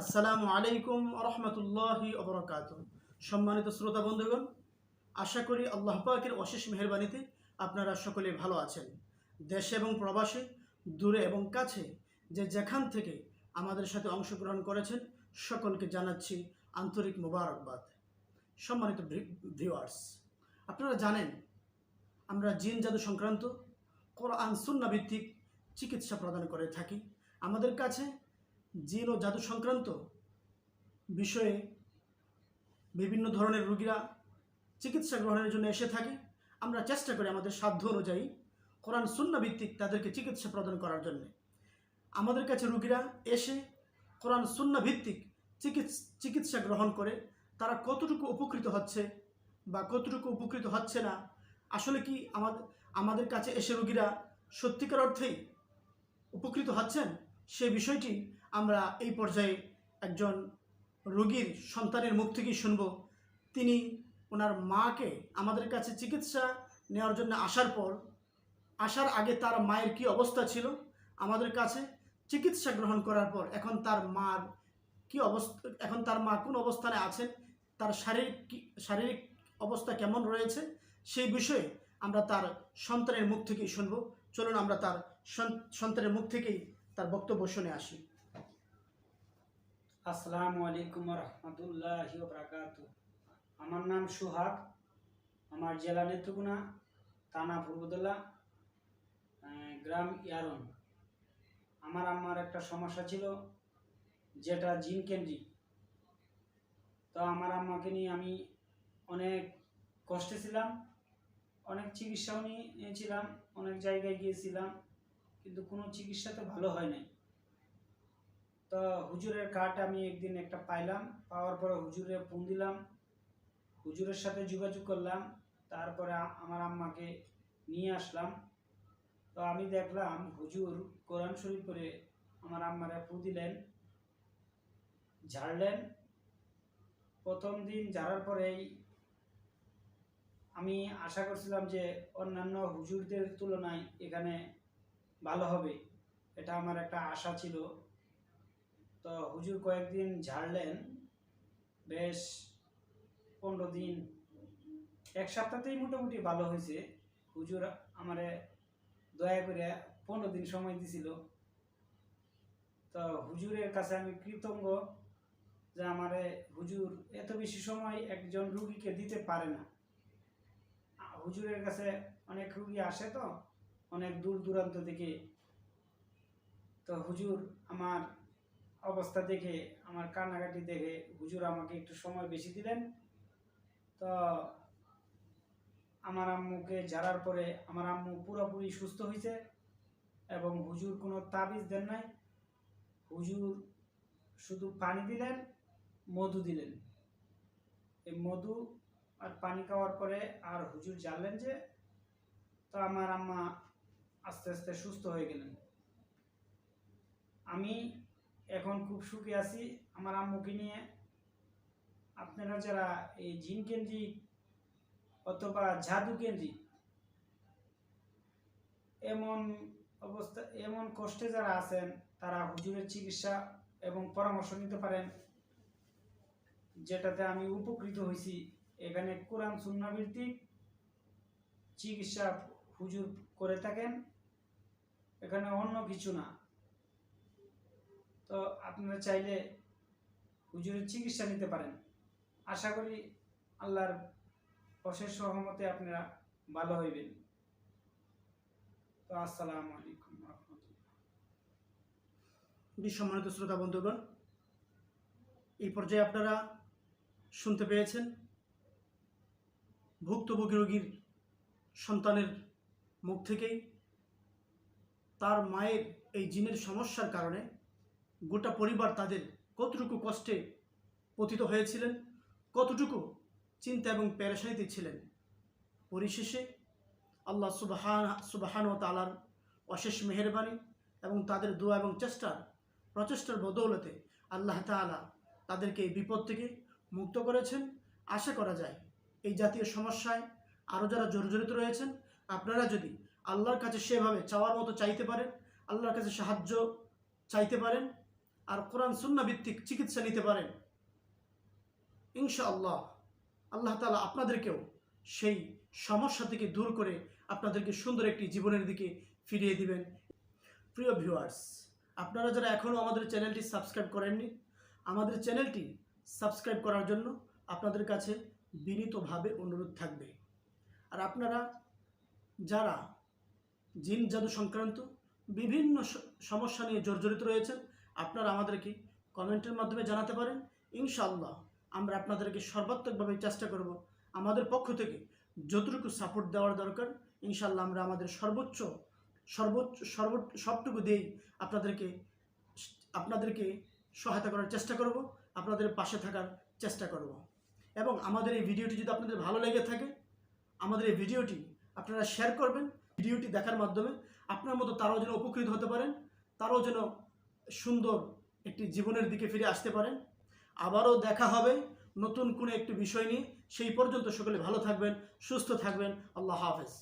আসসালামু আলাইকুম রহমতুল্লাহি অবরাকাত সম্মানিত শ্রোতা বন্ধুগণ, আশা করি আল্লাহ পাকের অশেষ মেহরবানিতে আপনারা সকলে ভালো আছেন। দেশে এবং প্রবাসে, দূরে এবং কাছে যে যেখান থেকে আমাদের সাথে অংশগ্রহণ করেছেন, সকলকে জানাচ্ছি আন্তরিক মোবারকবাদ। সম্মানিত ভিউয়ার্স আপনারা জানেন, আমরা জিন জাদু সংক্রান্ত কোরআন সুন্না ভিত্তিক চিকিৎসা প্রদান করে থাকি। আমাদের কাছে জিন ও জাদু সংক্রান্ত বিষয়ে বিভিন্ন ধরনের রোগীরা চিকিৎসা গ্রহণের জন্য এসে থাকে। আমরা চেষ্টা করি আমাদের সাধ্য অনুযায়ী কোরআন ভিত্তিক তাদেরকে চিকিৎসা প্রদান করার জন্য। আমাদের কাছে রোগীরা এসে কোরআন ভিত্তিক চিকিৎসা গ্রহণ করে, তারা কতটুকু উপকৃত হচ্ছে বা কতটুকু উপকৃত হচ্ছে না, আসলে কি আমাদের আমাদের কাছে এসে রোগীরা সত্যিকার অর্থেই উপকৃত হচ্ছেন? সেই বিষয়টি আমরা এই পর্যায়ে একজন রোগীর সন্তানের মুখ থেকেই শুনব। তিনি ওনার মাকে আমাদের কাছে চিকিৎসা নেওয়ার জন্য আসার পর, আসার আগে তার মায়ের কি অবস্থা ছিল আমাদের কাছে চিকিৎসা গ্রহণ করার পর, এখন তার মার কি অবস্থা, এখন তার মা কোন অবস্থানে আছেন, তার শারীরিক শারীরিক অবস্থা কেমন রয়েছে, সেই বিষয়ে আমরা তার সন্তানের মুখ থেকেই শুনব। চলুন আমরা তার সন- সন্তানের মুখ থেকেই তার বক্তব্য শুনে আসি। আসসালামু আলাইকুম রহমতুল্লাহ বরাকাত আমার নাম সুহাগ, আমার জেলা নেত্রকোনা, থানা পূর্বদলা গ্রাম ইয়ারন। আমার আম্মার একটা সমস্যা ছিল, যেটা জিন কেন্দ্রিক। তো আমার আম্মাকে নিয়ে আমি অনেক কষ্টে ছিলাম, অনেক চিকিৎসাও নিয়েছিলাম, অনেক জায়গায় গিয়েছিলাম, কিন্তু কোনো চিকিৎসাতে ভালো হয় নাই। তো হুজুরের কাঠ আমি একদিন একটা পাইলাম, পাওয়ার পরে হুজুরে ফোন দিলাম, হুজুরের সাথে যোগাযোগ করলাম, তারপরে আমার আম্মাকে নিয়ে আসলাম। তো আমি দেখলাম হুজুর কোরআন শরীফ করে আমার আম্মারে ফু দিলেন, ঝাড়লেন। প্রথম দিন ঝাড়ার পরেই আমি আশা করছিলাম যে অন্যান্য হুজুরদের তুলনায় এখানে ভালো হবে, এটা আমার একটা আশা ছিল। তো হুজুর কয়েকদিন ঝাড়লেন, বেশ পনেরো দিন, এক সপ্তাহতেই মোটামুটি ভালো হয়েছে। হুজুর আমারে দয়া করে পনেরো দিন সময় দিছিল। তো হুজুরের কাছে আমি কৃতজ্ঞ যে আমারে হুজুর এত বেশি সময় একজন রুগীকে দিতে পারে না। হুজুরের কাছে অনেক রুগী আসে তো, অনেক দূর দূরান্ত থেকে। তো হুজুর আমার অবস্থা দেখে, আমার কান্নাকাটি দেখে হুজুর আমাকে একটু সময় বেশি দিলেন। তো আমার আম্মুকে ঝাড়ার পরে আমার আম্মু পুরোপুরি সুস্থ হয়েছে এবং হুজুর কোনো তাবিজ দেন নাই। হুজুর শুধু পানি দিলেন, মধু দিলেন। এই মধু আর পানি খাওয়ার পরে আর হুজুর জানলেন যে, তো আমার আম্মা আস্তে আস্তে সুস্থ হয়ে গেলেন। আমি এখন খুব সুখে আছি। আমার আম্মুকে নিয়ে। আপনারা যারা এই জিন কেন্দ্রিক অথবা জাদু কেন্দ্রিক, এমন অবস্থা, এমন কষ্টে যারা আছেন, তারা হুজুরের চিকিৎসা এবং পরামর্শ নিতে পারেন। যেটাতে আমি উপকৃত হয়েছি। এখানে কোরআন সুন্নাভিত্তিক চিকিৎসা হুজুর করে থাকেন। এখানে অন্য কিছু না। তো আপনারা চাইলে হুজুরের চিকিৎসা নিতে পারেন। আশা করি আল্লাহর অশেষ সহমতে আপনারা ভালো হইবেন। তো আসসালামু আলাইকুম রহমতুল্লাহ। সম্মানিত শ্রোতা, বন্ধুগণ, এই পর্যায়ে আপনারা শুনতে পেয়েছেন ভুক্তভোগী রোগীর সন্তানের মুখ থেকেই তার মায়ের এই জিনের সমস্যার কারণে গোটা পরিবার তাদের কতটুকু কষ্টে পতিত হয়েছিলেন, কতটুকু চিন্তা এবং পেরেশানিতে ছিলেন। পরিশেষে আল্লাহ সুবাহান সুবাহান ও তালার অশেষ মেহরবানি এবং তাদের দোয়া এবং চেষ্টার প্রচেষ্টার বদৌলতে আল্লাহ তাআলা তাদেরকে এই বিপদ থেকে মুক্ত করেছেন। আশা করা যায় এই জাতীয় সমস্যায় আরও যারা জর্জরিত রয়েছেন, আপনারা যদি আল্লাহর কাছে সেভাবে চাওয়ার মতো চাইতে পারেন, আল্লাহর কাছে সাহায্য চাইতে পারেন আর কোরআন সুন্না ভিত্তিক চিকিৎসা নিতে পারেন। ইনশাআল্লাহ আল্লাহ তালা আপনাদেরকেও সেই সমস্যা থেকে দূর করে আপনাদেরকে সুন্দর একটি জীবনের দিকে ফিরিয়ে দিবেন। প্রিয় ভিউয়ার্স আপনারা যারা এখনও আমাদের চ্যানেলটি সাবস্ক্রাইব করেননি, আমাদের চ্যানেলটি সাবস্ক্রাইব করার জন্য আপনাদের কাছে বিনীতভাবে অনুরোধ থাকবে। আর আপনারা যারা জিন জাদু সংক্রান্ত বিভিন্ন সমস্যা নিয়ে জর্জরিত রয়েছেন আপনারা আমাদেরকে কমেন্টের মাধ্যমে জানাতে পারেন। ইনশাআল্লাহ আমরা আপনাদেরকে সর্বাত্মকভাবে চেষ্টা করব আমাদের পক্ষ থেকে যতটুকু সাপোর্ট দেওয়ার দরকার। ইনশাআল্লাহ আমরা আমাদের সর্বোচ্চ সর্বোচ্চ, সর্ব, সবটুকু দিয়েই আপনাদেরকে আপনাদেরকে সহায়তা করার চেষ্টা করব, আপনাদের পাশে থাকার চেষ্টা করব। এবং আমাদের এই ভিডিওটি যদি আপনাদের ভালো লেগে থাকে, আমাদের এই ভিডিওটি আপনারা শেয়ার করবেন। ভিডিওটি দেখার মাধ্যমে আপনার মতো তারাও যেন উপকৃত হতে পারেন, তারাও যেন সুন্দর একটি জীবনের দিকে ফিরে আসতে পারেন। আবারও দেখা হবে নতুন কোনো একটি বিষয় নিয়ে। সেই পর্যন্ত সকলে ভালো থাকবেন, সুস্থ থাকবেন। আল্লাহ হাফেজ।